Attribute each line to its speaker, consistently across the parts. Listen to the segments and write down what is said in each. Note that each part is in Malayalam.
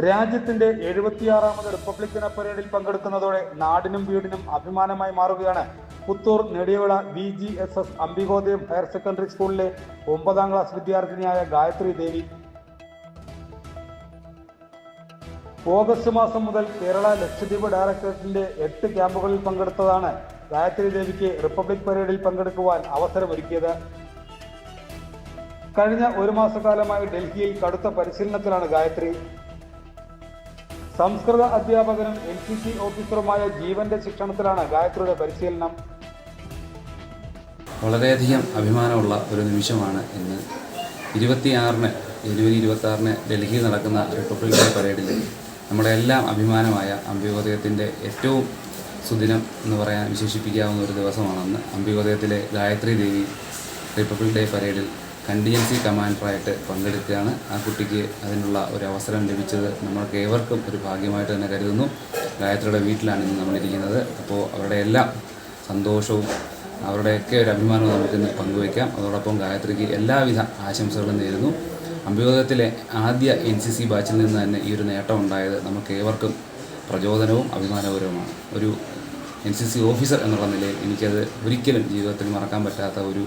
Speaker 1: രാജ്യത്തിന്റെ എഴുപത്തിയാറാമത് റിപ്പബ്ലിക് ദിന പരേഡിൽ പങ്കെടുക്കുന്നതോടെ നാടിനും വീടിനും അഭിമാനമായി മാറുകയാണ്. Puthur Nediyavila B G S S Ambikodayam higher secondary സ്കൂളിലെ ഒമ്പതാം ക്ലാസ് വിദ്യാർത്ഥിനിയായ ഗായത്രി ദേവി. ഓഗസ്റ്റ് മാസം മുതൽ കേരള ലക്ഷദ്വീപ് ഡയറക്ടറേറ്റിന്റെ എട്ട് ക്യാമ്പുകളിൽ പങ്കെടുത്തതാണ് ഗായത്രി ദേവിക്ക് റിപ്പബ്ലിക് പരേഡിൽ പങ്കെടുക്കുവാൻ അവസരമൊരുക്കിയത്. കഴിഞ്ഞ ഒരു മാസക്കാലമായി ഡൽഹിയിൽ കടുത്ത പരിശീലനത്തിലാണ് ഗായത്രി. സംസ്കൃത അധ്യാപകനും എൻ സി സി ഓഫീസറുമായ ജീവന്റെ ശിക്ഷണത്തിലാണ് ഗായത്രിയുടെ പരിശീലനം.
Speaker 2: വളരെയധികം അഭിമാനമുള്ള ഒരു നിമിഷമാണ് ഇന്ന്. ഇരുപത്തിയാറിന് ജനുവരി ഇരുപത്തി ആറിന് ഡൽഹിയിൽ നടക്കുന്ന റിപ്പബ്ലിക് ഡേ പരേഡിൽ നമ്മുടെ എല്ലാം അഭിമാനമായ അംബികോദയത്തിന്റെ ഏറ്റവും സുദിനം എന്ന് പറയാൻ വിശേഷിപ്പിക്കാവുന്ന ഒരു ദിവസമാണെന്ന് അംബികോദയത്തിലെ ഗായത്രി ദേവി റിപ്പബ്ലിക് ഡേ പരേഡിൽ കണ്ടിജൻസി കമാൻഡറായിട്ട് പങ്കെടുക്കുകയാണ്. ആ കുട്ടിക്ക് അതിനുള്ള ഒരു അവസരം ലഭിച്ചത് നമ്മൾക്ക് ഏവർക്കും ഒരു ഭാഗ്യമായിട്ട് തന്നെ കരുതുന്നു. ഗായത്രിയുടെ വീട്ടിലാണ് ഇന്ന് നമ്മളിരിക്കുന്നത്. അപ്പോൾ അവരുടെ എല്ലാ സന്തോഷവും അവരുടെയൊക്കെ ഒരു അഭിമാനവും നമുക്കിന്ന് പങ്കുവയ്ക്കാം. അതോടൊപ്പം ഗായത്രിക്ക് എല്ലാവിധ ആശംസകളും നേരുന്നു. അഭിയോഗത്തിലെ ആദ്യ എൻ സി സി ബാച്ചിൽ നിന്ന് തന്നെ ഈ ഒരു നേട്ടം ഉണ്ടായത് നമുക്ക് ഏവർക്കും പ്രചോദനവും അഭിമാനപരവുമാണ് ഒരു എൻ സി സി ഓഫീസർ എന്നുള്ള നിലയിൽ എനിക്കത് ഒരിക്കലും ജീവിതത്തിൽ മറക്കാൻ പറ്റാത്ത ഒരു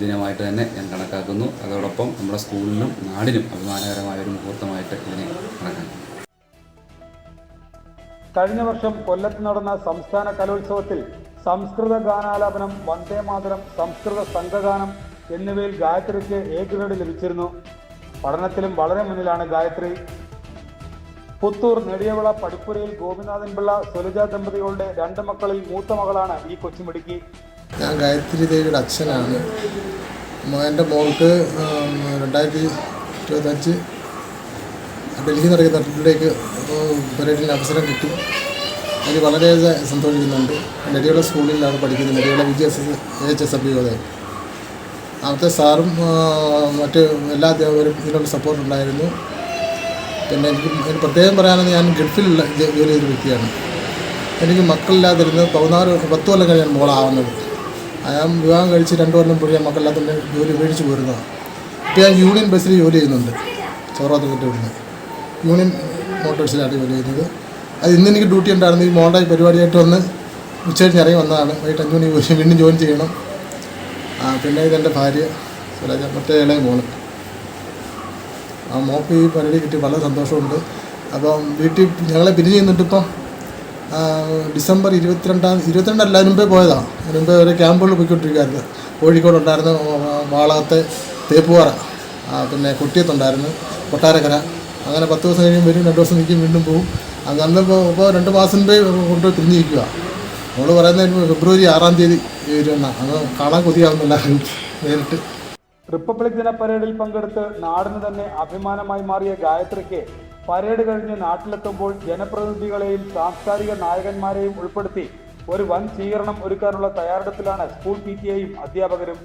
Speaker 2: ദിനമായിട്ട് തന്നെ ഞാൻ കണക്കാക്കുന്നു. അതോടൊപ്പം നമ്മുടെ സ്കൂളിനും നാടിനും അഭിമാനകരമായ ഒരു മുഹൂർത്തമായിട്ട് ഇതിനെ കണക്കാക്കുന്നു.
Speaker 1: കഴിഞ്ഞ വർഷം കൊല്ലത്ത് നടന്ന സംസ്ഥാന കലോത്സവത്തിൽ സംസ്കൃത ഗാനാലാപനം വന്ദേ മാതരം സംസ്കൃത സംഘഗാനം എന്നിവയിൽ ഗായത്രിക്ക് എ ഗ്രേഡ് ലഭിച്ചിരുന്നു. പഠനത്തിലും വളരെ മുന്നിലാണ് ഗായത്രി. പുത്തൂർ നെടിയവിള പടിപ്പുരയിൽ ഗോപിനാഥൻ പിള്ള സുലജ ദമ്പതികളുടെ രണ്ട് മക്കളിൽ മൂത്ത മകളാണ് ഈ കൊച്ചുമിടുക്കി.
Speaker 3: ഞാൻ ഗായത്രി ദേവിയുടെ അച്ഛനാണ്. എന്റെ മോൾക്ക് രണ്ടായിരത്തി ഇരുപത്തഞ്ച് ഡൽഹി നടക്കുന്ന റിപ്പബ്ലിക്ക് പരേഡിന് അവസരം കിട്ടി. എനിക്ക് വളരെ സന്തോഷിക്കുന്നുണ്ട്. നെടിയുള്ള സ്കൂളിലാണ് പഠിക്കുന്നത്. നെടിയുള്ള വിജയ എച്ച് എസ് അഭിയോഗം അവിടുത്തെ സാറും മറ്റ് എല്ലാ അധ്യാപകരും ഇതിനുള്ള സപ്പോർട്ട് ഉണ്ടായിരുന്നു. പിന്നെ എനിക്ക് പ്രത്യേകം പറയാനെന്ന് ഞാൻ ഗൾഫിലുള്ള ജോലി ചെയ്ത വ്യക്തിയാണ്. എനിക്ക് മക്കളില്ലാതിരുന്ന് പതിനാറ് പത്ത് കൊല്ലം കഴിഞ്ഞാണ് മോളാവുന്നത്. ഞാൻ വിവാഹം കഴിച്ച് രണ്ട് കൊല്ലം ഞാൻ മക്കളില്ലാത്തതിന്റെ ജോലി മേടിച്ച് പോരുന്നതാണ്. ഇപ്പോൾ ഞാൻ യൂണിയൻ ബസ്സിൽ ജോലി ചെയ്യുന്നുണ്ട് ചോറാത്ത വിടുന്നത് യൂണിയൻ മോട്ടോഴ്സിലാണ് ജോലി ചെയ്യുന്നത്. അത് ഇന്ന് എനിക്ക് ഡ്യൂട്ടി ഉണ്ടായിരുന്നു. ഈ മോളുടെ പരിപാടിയായിട്ട് വന്ന് ഉച്ചകഴിഞ്ഞ് ഇറങ്ങി വന്നതാണ്. വൈകിട്ട് അഞ്ച് മണി വീണ്ടും ജോയിൻ ചെയ്യണം. പിന്നെ ഇതെന്റെ ഭാര്യ മറ്റേ ഇളയ മോൾ. ആ മോക്ക് ഈ പരിപാടി കിട്ടി വളരെ സന്തോഷമുണ്ട്. അപ്പം വീട്ടിൽ ഞങ്ങളെ പിരിഞ്ഞ് ആ, ഡിസംബർ ഇരുപത്തിരണ്ടാം ഇരുപത്തിരണ്ടല്ല അതിന് മുമ്പേ പോയതാണ് അതിന് മുമ്പേ ഒരു ക്യാമ്പുകളിൽ പോയിക്കൊണ്ടിരിക്കുകയായിരുന്നു കോഴിക്കോട് ഉണ്ടായിരുന്നു വാളകത്തെ തേപ്പുപാറ. പിന്നെ കൊട്ടിയത്തുണ്ടായിരുന്നു കൊട്ടാരക്കര. അങ്ങനെ പത്ത് ദിവസം കഴിയും വരും രണ്ട് ദിവസം നിൽക്കും വീണ്ടും പോകും അങ്ങനെ ഇപ്പോൾ രണ്ട് മാസം കൊണ്ട് കൊണ്ടുപോയി പിരിഞ്ഞിരിക്കുക നമ്മൾ പറയുന്നത് ഫെബ്രുവരി ആറാം തീയതി വരുമെന്നാണ് അത് കാണാൻ കൊതിയാവുന്നില്ല നേരിട്ട്.
Speaker 1: റിപ്പബ്ലിക് ദിന പരേഡിൽ പങ്കെടുത്ത് നാടിന് തന്നെ അഭിമാനമായി മാറിയ ഗായത്രിക്ക് പരേഡ് കഴിഞ്ഞ് നാട്ടിലെത്തുമ്പോൾ ജനപ്രതിനിധികളെയും സാംസ്കാരിക നായകന്മാരെയും ഉൾപ്പെടുത്തി ഒരു വൻ സ്വീകരണം ഒരുക്കാനുള്ള തയ്യാറെടുപ്പിലാണ് സ്കൂൾ പി ടി അധ്യാപകരും.